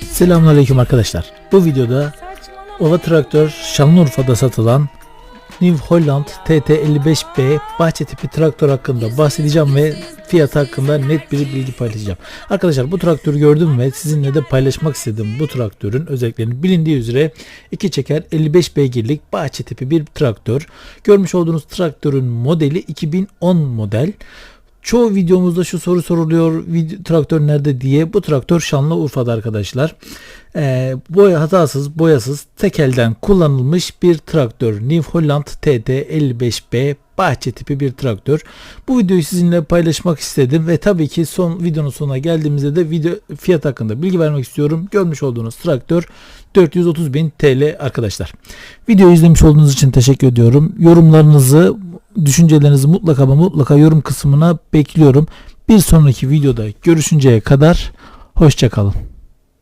Selamünaleyküm arkadaşlar. Bu videoda Ova Traktör Şanlıurfa'da satılan New Holland TT55B bahçe tipi traktör hakkında bahsedeceğim ve fiyatı hakkında net bir bilgi paylaşacağım. Arkadaşlar bu traktörü gördüm ve sizinle de paylaşmak istedim. Bu traktörün özelliklerini bilindiği üzere iki çeker 55 beygirlik bahçe tipi bir traktör. Görmüş olduğunuz traktörün modeli 2010 model. Çoğu videomuzda şu soru soruluyor traktör nerede diye. Bu traktör Şanlıurfa'da arkadaşlar. Ee, boya hatasız, boyasız, tek elden kullanılmış bir traktör. New Holland TT 55B bahçe tipi bir traktör. Bu videoyu sizinle paylaşmak istedim ve tabii ki son videonun sonuna geldiğimizde de video fiyat hakkında bilgi vermek istiyorum. Görmüş olduğunuz traktör 430 bin TL arkadaşlar. Videoyu izlemiş olduğunuz için teşekkür ediyorum. Yorumlarınızı, düşüncelerinizi mutlaka ama mutlaka yorum kısmına bekliyorum. Bir sonraki videoda görüşünceye kadar hoşçakalın.